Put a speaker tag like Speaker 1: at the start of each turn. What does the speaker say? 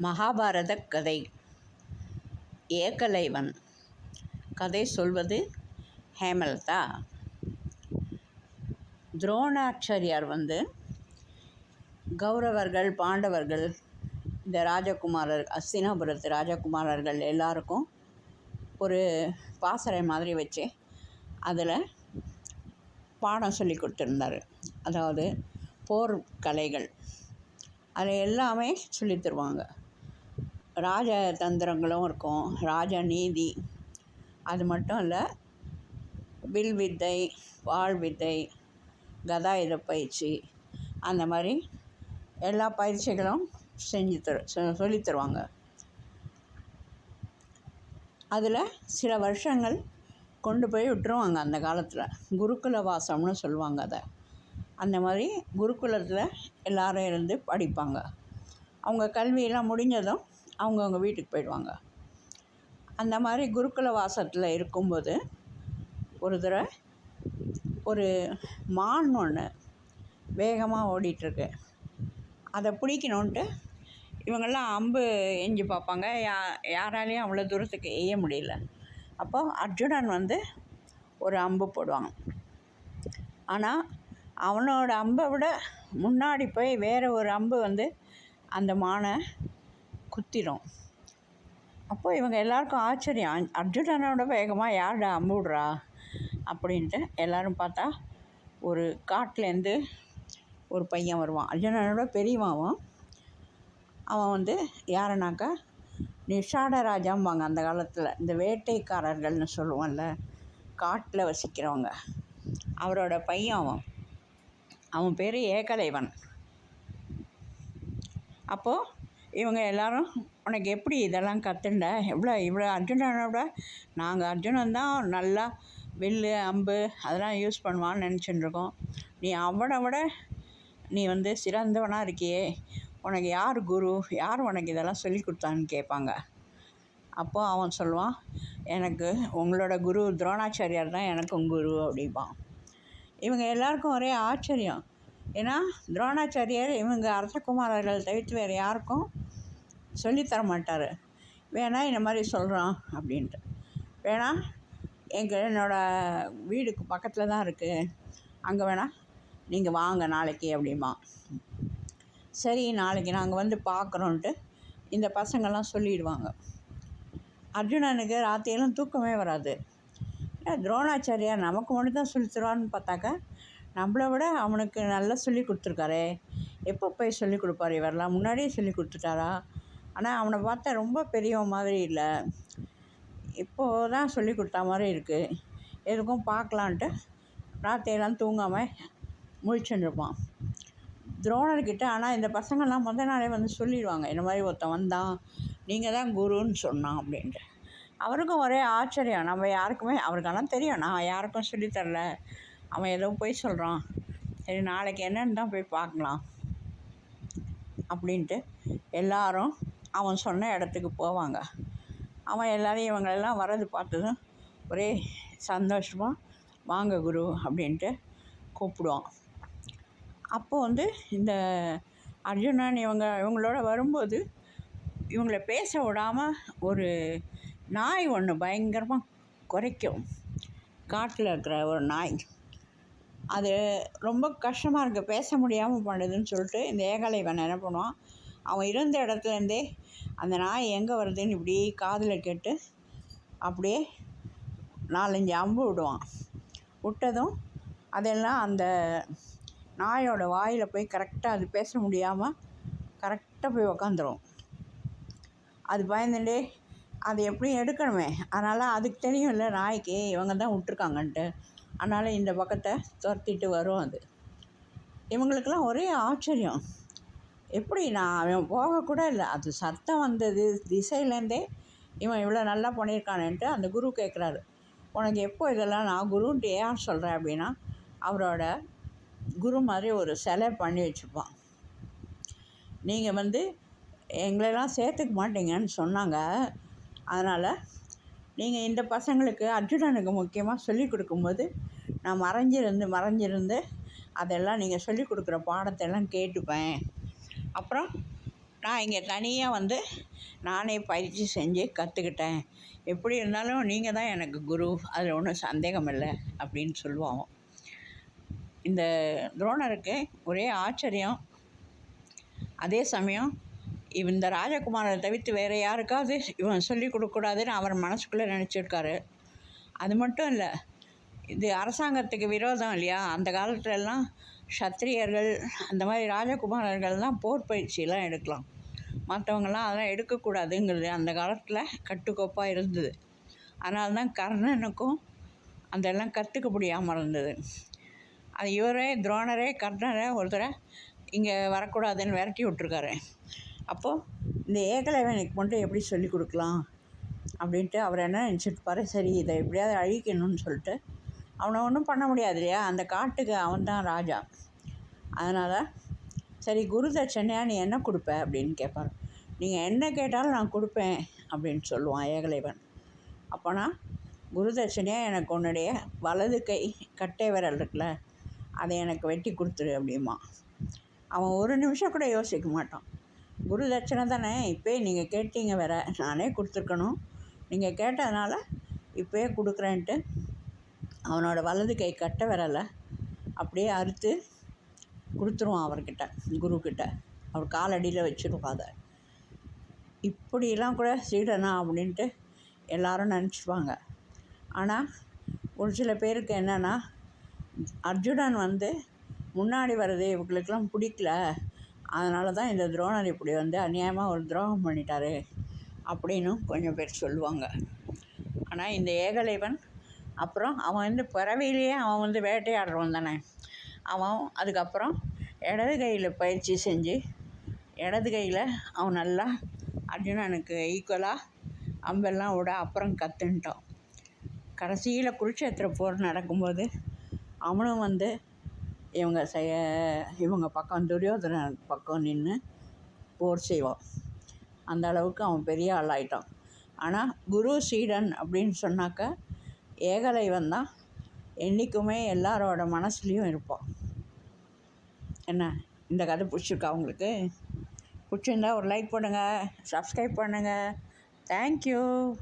Speaker 1: மகாபாரத கதை. ஏகலைவன். கதை சொல்வது ஹேமலதா. துரோணாச்சாரியார் வந்து கௌரவர்கள் பாண்டவர்கள் இந்த ராஜகுமாரர் அஸ்தினாபுரத்து ராஜகுமாரர்கள் எல்லாருக்கும் ஒரு பாசறை மாதிரி வச்சு அதில் பாடம் சொல்லி கொடுத்துருந்தாரு. அதாவது போர் கலைகள். அது எல்லாமே சொல்லித் தருவாங்க. ராஜ தந்திரங்களும் இருக்கும். ராஜ நீதி. அது மட்டும் இல்லை வில் வித்தை வாழ் வித்தை கதாயுத பயிற்சி அந்த மாதிரி எல்லா பயிற்சிகளும் செஞ்சு தரு சொல்லி தருவாங்க. அதில் சில வருஷங்கள் கொண்டு போய் விட்டுருவாங்க அந்த காலத்தில். குருகுல வாசம்னு சொல்லுவாங்க அதை. அந்த மாதிரி குருகுலத்தில் எல்லாரும் இருந்து படிப்பாங்க. அவங்க கல்வியெல்லாம் முடிஞ்சதும் அவங்கவுங்க வீட்டுக்கு போயிடுவாங்க. அந்த மாதிரி குருகுல வாசத்தில் இருக்கும்போது ஒரு தடவை ஒரு மான் ஒன்று வேகமாக ஓடிட்டுருக்கு. அதை பிடிக்கணுன்ட்டு இவங்கெல்லாம் அம்பு எஞ்சி பார்ப்பாங்க யா யாராலையும் அவ்வளோ தூரத்துக்கு எய்ய முடியல. அப்போ அர்ஜுனன் வந்து ஒரு அம்பு போடுவான். ஆனால் அவனோட அம்பை விட முன்னாடி போய் வேறு ஒரு அம்பு வந்து அந்த மானை குத்திடும். அப்போ இவங்க எல்லாருக்கும் ஆச்சரியம் அர்ஜுனனோட வேகமாக யார்டா அம்பு விடுறா அப்படின்ட்டு எல்லாரும் பார்த்தா ஒரு காட்டிலேருந்து ஒரு பையன் வருவான். அர்ஜுனனோட பெரியவாவும் அவன் வந்து யாருனாக்கா நிஷாட ராஜாம்பாங்க அந்த காலத்தில் இந்த வேட்டைக்காரர்கள்னு சொல்லுவோம்ல காட்டில் வசிக்கிறவங்க. அவரோட பையன் அவன். அவன் பேர் ஏகலைவன். அப்போது இவங்க எல்லாரும் உனக்கு எப்படி இதெல்லாம் கற்றுண்ட எவ்வளோ இவ்வளோ அர்ஜுனனோட நாங்கள் அர்ஜுனன் தான் நல்லா வில்லு அம்பு அதெல்லாம் யூஸ் பண்ணுவான்னு நினச்சிட்டுருக்கோம். நீ அவனை விட நீ வந்து சிறந்தவனாக இருக்கியே. உனக்கு யார் குரு? யார் உனக்கு இதெல்லாம் சொல்லி கொடுத்தான்னு கேட்பாங்க. அப்போது அவன் சொல்லுவான் எனக்கு உங்களோட குரு துரோணாச்சாரியார் தான் எனக்கும் குரு அப்படிம்பான். இவங்க எல்லாருக்கும் ஒரே ஆச்சரியம். ஏன்னா துரோணாச்சாரியார் இவங்க அரசகுமாரர்கள் தவிர்த்து வேறு யாருக்கும் சொல்லித்தர மாட்டார் வேணா இந்த மாதிரி சொல்கிறான் அப்படின்ட்டு. வேணா எங்கள் என்னோடய வீடுக்கு பக்கத்தில் தான் இருக்குது அங்கே வேணா நீங்கள் வாங்க நாளைக்கு அப்படிமா சரி நாளைக்கு நாங்கள் வந்து பார்க்குறோன்ட்டு இந்த பசங்கள்லாம் சொல்லிடுவாங்க. அர்ஜுனனுக்கு ராத்திரியெல்லாம் தூக்கமே வராது. ஏன் துரோணாச்சாரியார் நமக்கு மட்டும் தான் சொல்லி தருவான்னு பார்த்தாக்கா நம்மளை விட அவனுக்கு நல்லா சொல்லி கொடுத்துருக்காரே. எப்போ போய் சொல்லி கொடுப்பாரு? இவரெல்லாம் முன்னாடியே சொல்லி கொடுத்துட்டாரா? ஆனால் அவனை பார்த்தா ரொம்ப பெரியவன் மாதிரி இல்லை. இப்போது தான் சொல்லி கொடுத்தா மாதிரி இருக்குது எதுக்கும் பார்க்கலான்ட்டு ராத்திரியெல்லாம் தூங்காமல் முழிச்சுட்டு இருப்பான். துரோணர்கிட்ட ஆனால் இந்த பசங்கள்லாம் முத நாளே வந்து சொல்லிடுவாங்க. இந்த மாதிரி ஒருத்தன் வந்தான் நீங்கள் தான் குருன்னு சொன்னான் அப்படின்ட்டு. அவருக்கும் ஒரே ஆச்சரியம். நம்ம யாருக்குமே அவருக்கெல்லாம் தெரியும். நான் யாருக்கும் சொல்லித்தரல அவன் ஏதோ போய் சொல்கிறான் சரி நாளைக்கு என்னன்னு தான் போய் பார்க்கலாம். அப்படின்ட்டு எல்லாரும் அவன் சொன்ன இடத்துக்கு போவாங்க. அவன் எல்லாரையும் இவங்களெல்லாம் வரது பார்த்ததும் ஒரே சந்தோஷமாக வாங்க குரு அப்படின்ட்டு கூப்பிடுவான். அப்போ வந்து இந்த அர்ஜுனன் இவங்க இவங்களோட வரும்போது இவங்கள பேச விடாமல் ஒரு நாய் ஒன்று பயங்கரமாக குறைக்கும். காட்டில் இருக்கிற ஒரு நாய். அது ரொம்ப கஷ்டமாக இருக்குது பேச முடியாமல் பண்ணுதுன்னு சொல்லிட்டு இந்த ஏகலைவன் என்ன பண்ணுவான்? அவன் இருந்த இடத்துலேருந்தே அந்த நாய் எங்கே வருதுன்னு இப்படி காதில் கேட்டு அப்படியே நாலஞ்சு அம்பு விடுவான். விட்டதும் அதெல்லாம் அந்த நாயோட வாயில் போய் கரெக்டாக அது பேச முடியாமல் கரெக்டாக போய் உக்காந்துரும். அது பயந்துட்டே அது எப்படியும் எடுக்கணுமே. அதனால் அதுக்கு தெரியும் இல்லை நாய்க்கு இவங்க தான் விட்ருக்காங்கன்ட்டு அதனால் இந்த பக்கத்தை துரத்திட்டு வரும் அது. இவங்களுக்கெல்லாம் ஒரே ஆச்சரியம். எப்படி நான் அவன் போகக்கூட இல்லை. அது சத்தம் வந்தது திசையிலேருந்தே இவன் இவ்வளோ நல்லா பண்ணியிருக்கானேன்ட்டு அந்த குரு கேட்குறாரு. உனக்கு எப்போ இதெல்லாம் நான் குருன்ட்டு ஏன் சொல்கிறேன் அப்படின்னா அவரோட குரு மாதிரி ஒரு சிலை பண்ணி வச்சுப்பான். நீங்கள் வந்து எங்களெல்லாம் சேர்த்துக்க மாட்டீங்கன்னு சொன்னாங்க. அதனால் நீங்கள் இந்த பசங்களுக்கு அர்ஜுனனுக்கு முக்கியமாக சொல்லி கொடுக்கும்போது நான் மறைஞ்சிருந்து மறைஞ்சிருந்து அதெல்லாம் நீங்கள் சொல்லி கொடுக்குற பாடத்தெல்லாம் கேட்டுப்பேன். அப்புறம் நான் இங்கே தனியாக வந்து நானே பயிற்சி செஞ்சு கற்றுக்கிட்டேன். எப்படி இருந்தாலும் நீங்கள் தான் எனக்கு குரு அதில் ஒன்றும் சந்தேகம் இல்லை அப்படின்னு சொல்லுவாங்க இந்த துரோணருக்கு ஒரே ஆச்சரியம். அதே சமயம் இவ- இந்த ராஜகுமாரை தவிர்த்து வேறு யாருக்காவது இவன் சொல்லி கொடுக்கக்கூடாதுன்னு அவர் மனசுக்குள்ளே நினச்சிருக்காரு. அது மட்டும் இல்லை இது அரசாங்கத்துக்கு விரோதம் இல்லையா? அந்த காலத்துலலாம் சத்திரியர்கள் அந்த மாதிரி ராஜகுமாரர்கள் தான் போர் பயிற்சியெல்லாம் எடுக்கலாம். மற்றவங்களாம் அதெல்லாம் எடுக்கக்கூடாதுங்கிறது அந்த காலத்தில் கட்டுக்கோப்பாக இருந்தது. அதனால தான் கர்ணனுக்கும் அதெல்லாம் கற்றுக்க முடியாமல் இருந்தது. அது இவரே துரோணரே கர்ணரே ஒருத்தரை இங்கே வரக்கூடாதுன்னு விரட்டி விட்ருக்காரு அப்போது இந்த ஏகலைவனுக்கு மட்டும் எப்படி சொல்லி கொடுக்கலாம்? அப்படின்ட்டு அவர் என்ன நினச்சிருப்பாரு சரி இதை எப்படியாவது அழிக்கணும்னு சொல்லிட்டு அவனை ஒன்றும் பண்ண முடியாது இல்லையா? அந்த காட்டுக்கு அவன் தான் ராஜா. அதனால் சரி குரு தட்சணையாக நீ என்ன கொடுப்ப அப்படின்னு கேட்பார் நீங்கள் என்ன கேட்டாலும் நான் கொடுப்பேன் அப்படின்னு சொல்லுவான் ஏகலைவன். அப்போனா குரு தட்சணையாக எனக்கு உன்னுடைய வலது கை கட்டை விரல் இருக்குல்ல அதை எனக்கு வெட்டி கொடுத்துரு அப்படிமா அவன் ஒரு நிமிஷம் கூட யோசிக்க மாட்டான். குரு தட்சணை தானே இப்போயே நீங்கள் கேட்டீங்க வேற நானே கொடுத்துருக்கணும். நீங்கள் கேட்டதுனால இப்போயே கொடுக்குறேன்ட்டு அவனோட வலது கை கட்டை விரலை அப்படியே அறுத்து கொடுத்துருவான் அவர்கிட்ட குருக்கிட்ட. அவர் காலடியில் வச்சுருவான் அதை. இப்படியெல்லாம் கூட சீடனா அப்படின்ட்டு எல்லாரும் நினச்சிப்பாங்க. ஆனால் ஒரு சில பேருக்கு என்னென்னா அர்ஜுனன் வந்து முன்னாடி வர்றது இவங்களுக்கெல்லாம் பிடிக்கல. அதனால தான் இந்த துரோணர் இப்படி வந்து அநியாயமாக ஒரு துரோகம் பண்ணிட்டாரு அப்படின்னும் கொஞ்சம் பேர் சொல்லுவாங்க. ஆனால் இந்த ஏகலைவன் அப்புறம் அவன் வந்து பிறவிலேயே அவன் வந்து வேட்டையாடுறவன் தானே. அவன் அதுக்கப்புறம் இடது கையில் பயிற்சி செஞ்சு இடது கையில் அவன் நல்லா அர்ஜுனனுக்கு ஈக்குவலாக அம்பெல்லாம் விட அப்புறம் கற்றுன்ட்டான் கடைசியில் குருட்சேத்திர போர் நடக்கும்போது அவனும் வந்து இவங்க செய்ய இவங்க பக்கம் துரியோதனன் பக்கம் நின்று போர் செய்வான். அந்த அளவுக்கு அவன் பெரிய ஆளாயிட்டான் ஆனால் குரு சீடன் அப்படின்னு சொன்னாக்க ஏகலைவன் தான். என்றைக்குமே எல்லாரோட மனசுலேயும் இருப்பான். என்ன? இந்த கதை பிடிச்சிருக்கா உங்களுக்கு? பிடிச்சிருந்தா ஒரு லைக் பண்ணுங்கள் சப்ஸ்கிரைப் பண்ணுங்கள் தேங்க்யூ